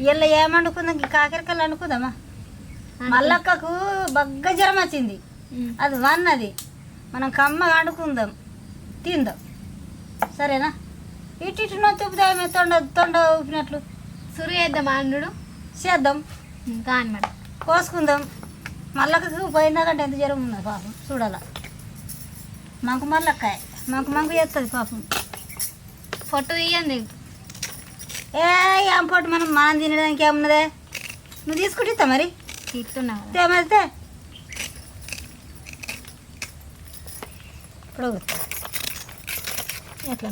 ఇలా ఏమనుకుందాం? ఈ కాకరకాయలు అనుకుందామా? మల్లక్కకు బగ్గ జ్వరం వచ్చింది. అది వన్నది. మనం కమ్మగా వండుకుందాం. తిందాం. సరేనా? ఇటు ఇటు నొత్తుపుదామే తొండ తొండ ఊపినట్లు? సురు వేద్దామా అన్నుడు చేద్దాం. కాని మరి. కోసుకుందాం. మల్లక్కకు పోయిందాకంటే ఎంత జ్వరం ఉన్నది పాపం? చూడాల. మాకు మల్లక్కాయ. మాకు మంకు చేస్తుంది పాపం. పొట్టు తీయండి. ఏ పొట్టు మనం మనం తినడానికి ఏమున్నదే? నువ్వు తీసుకుంటే మరి. తిట్టున్నా కదా తే మరి తే. ఇప్పుడు ఎట్లా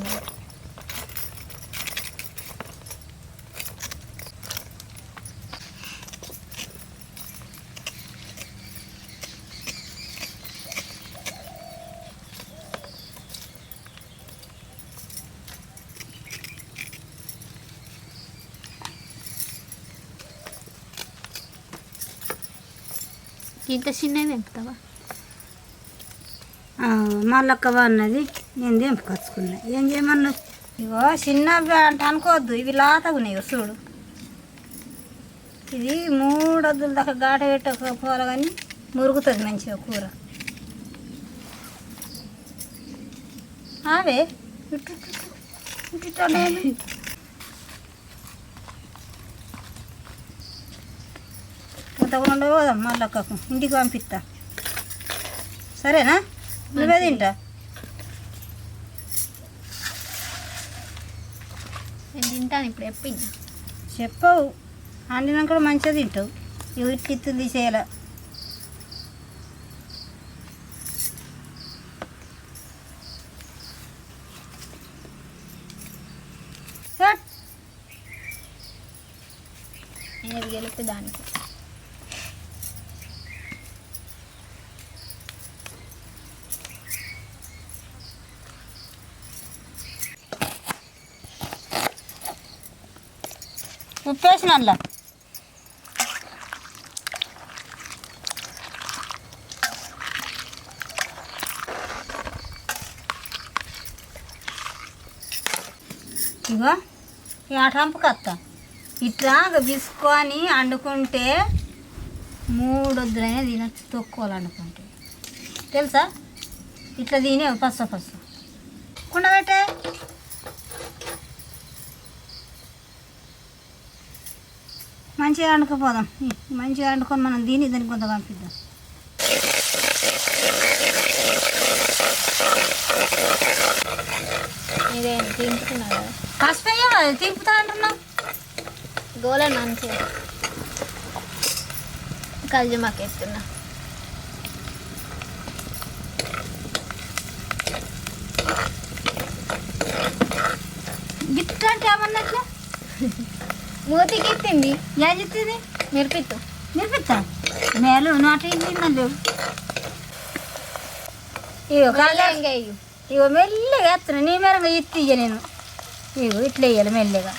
ఇంత చిన్నవి తెంపుతావా మళ్ళక్కవ అన్నది నేను దింపుకొచ్చుకున్నా ఏం చేయమన్నా ఇగో చిన్న అంటే అనుకోవద్దు. ఇవి లాతగున్నాయి చూడు. ఇది మూడు వద్దుల దాకా గాట పెట్టకపోవాలి కానీ మురుగుతుంది మంచిగా కూర. అవే ఇటు ఇటు ఇటు. ఇంతకుండా పోదాం మల్లక్కకు ఇంటికి పంపిస్తా. సరేనా? నువ్వే తింటా. నేను తింటాను ఇప్పుడు చెప్పింది చెప్పవు. అండినాక కూడా మంచిగా తింటావు. ఇవి ఇట్లు ఇత్తుంది చేయాల ఏది గెలిపి దానికి. ఉప్పేసిన అందులో ఇగో ఈ ఆటంపు కత్త ఇట్లా బిసుకొని వండుకుంటే మూడు వద్దులైనా తినచ్చు తొక్కోవాలనుకుంటే. తెలుసా? ఇట్లా తినే పస్స పస్స మంచిగా వండుకోపోదాం. మంచిగా వండుకొని మనం దీన్ని దానికి కొంత పంపిద్దాం. కష్టమయ్యా తింపుతా అంటున్నావు. గోల మంచిగా కల్జమాకి ఎత్తున్నా గిట్ట అంటే ఏమన్నట్లు మూతికి ఎత్తింది ఏం చెప్తుంది మిరపిత్తు. నిలిపిస్తా మేలు నాటి ఇంట్లో ఇగో కాలే ఇంకా ఇయ్యి. ఇగో మెల్లగా ఎత్తున్నా నీ మేరంగా ఇత్తి ఇయ్య నేను. ఇగో ఇట్లా వేయాలి మెల్లగా.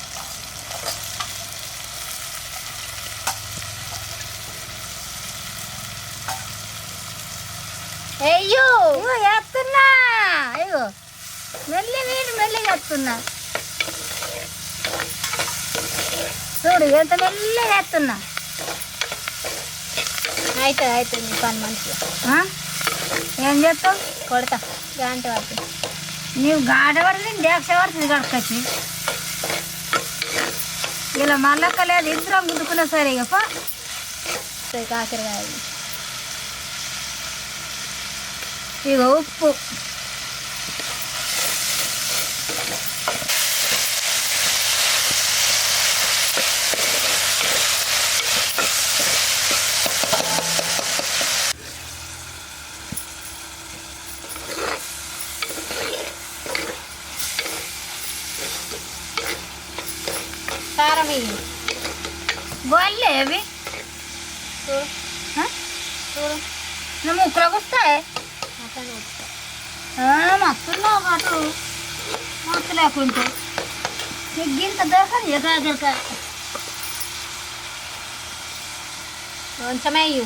అయ్యో! ఇగో ఎత్తున్నా ఇగో మెల్లి నీళ్ళు మెల్లిగా ఎత్తున్నా చూడు ఎంత మెల్లగా ఎత్తున్నా అవుతుంది అవుతుంది పని మంచిగా? ఏం చేస్తావు? కొడతా గంట పడుతుంది నీవు గాడ పడుతుంది డేక్ష పడుతుంది గడకొచ్చి ఇలా మళ్ళక్క లేదు ఇద్దరం గుద్దుకున్నా సరే ఇక పో. కాకరకాయలు ఇగో ఉప్పు కారం ఇయ్యి గోళ్ళే అవి చూడు ఆ? చూడు నా ముక్కలకు వస్తాయి అట్లా చూడు. మస్తున్నావు అటు మత్తు లేకుంటే నీకు గింత దొరకదు ఎక్కడిక కొంచెమే ఇయ్యి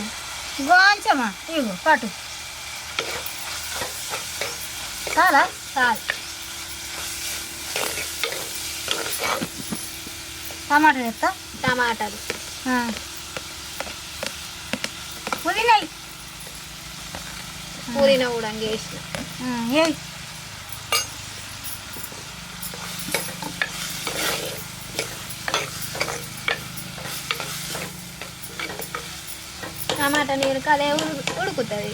గోంచమా ఇగో పట్టు చాలా చాలు టమాటా వేస్తా టమాటాలు ఆ. పుదీనా వేయి. పూరిన కూడా వేసిన ఆ, వేయి టమాటా నీరు కలే ఉడుకుతుంది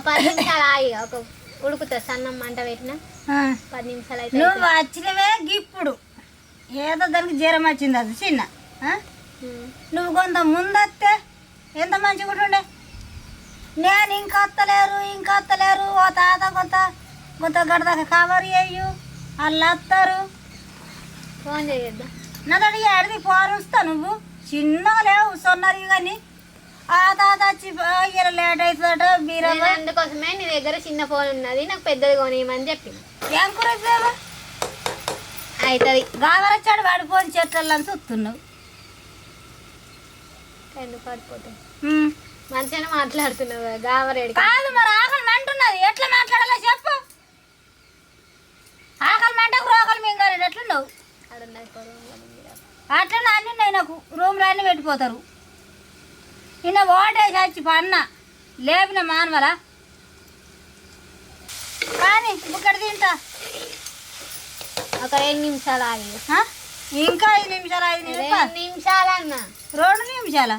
ఒక పది నిమిషాలు ఆగి ఒక ఉడుకుతుంది సన్నం మంట పెట్టిన. పది నిమిషాలు అయితే నువ్వు వచ్చినవే గిప్పుడు. ఏదో దానికి జ్వరం వచ్చింది అది చిన్న. నువ్వు కొంత ముందత్తే ఎంత మంచిగా ఉంటుండే? నేను ఇంకా వస్తలేరు ఇంకా వస్తలేరు ఓ తాత కొత్త కొత్త గడదాకా కవర్ చేయు. వాళ్ళు వస్తారు ఫోన్ చేయొద్దా? నా తడిగి ఆడిది పోరుస్తా నువ్వు. చిన్నగా లేవు సొన్నారు కానీ. లేట్ అవుతుందట బీరమ్మ. అందుకోసమే నీ దగ్గర చిన్న ఫోన్ ఉన్నది నాకు పెద్దది కొనియమని చెప్పిన ఏం కూర అవుతుంది అవుతుంది గావరచ్చాడు వాడిపోని చెట్లని చూస్తున్నావు ఎందుకు. మంచిగానే మాట్లాడుతున్నావు గావరేడు కాదు మరి ఆకలి అంటున్నది ఎట్లా మాట్లాడాలో చెప్పు. ఆకలి మంటకు రోకలు మింగాలి ఎట్లున్నావు అట్లా అన్ని ఉన్నాయి నాకు. రూమ్లో అన్ని పెట్టిపోతారు. నిన్న ఓటేసి వచ్చి పన్న లేపిన మానవలా. కానీ ఇక్కడ తింటా. ఒక రెండు నిమిషాలు ఆగి? ఇంకా ఐదు నిమిషాలు ఐదు నిమిషాలు నిమిషాలు అన్న. రెండు నిమిషాల?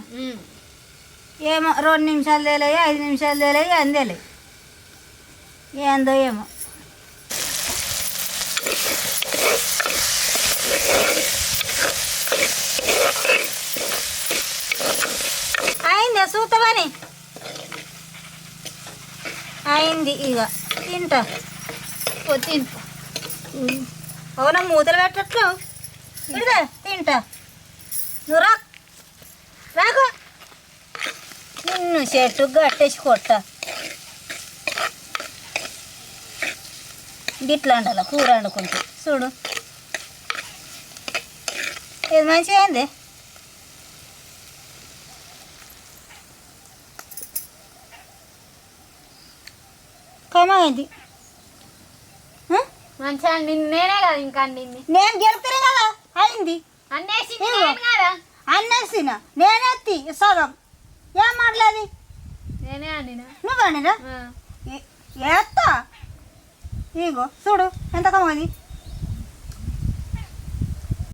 ఏమో రెండు నిమిషాలు తేలేయి ఐదు నిమిషాలు తేలేయి అందేలే ఏందో ఏమో అయిందా చూస్తామని అయింది ఇక తింటా. తింటా అవునా మూతలు పెట్టట్లు ఇడిదా తింటా. నువ్వు రా. రాకు. నిన్ను చెట్టు కట్టేసి కొట్ట. గిట్లా అండాల కూర వండుకుంటే. చూడు. ఇది మంచిగా అయింది? కమైంది మంచిగా నిన్ను నేనే కదా ఇంకా అండింది నేను గెలుపుతానే కదా అయింది. కదా. అన్నేసిన నేనెత్తి సగం. ఏం మాట్లాడి నేనే అండినా నువ్వు ఆ. ఏత్తా? ఇగో చూడు ఎంత కమ్మది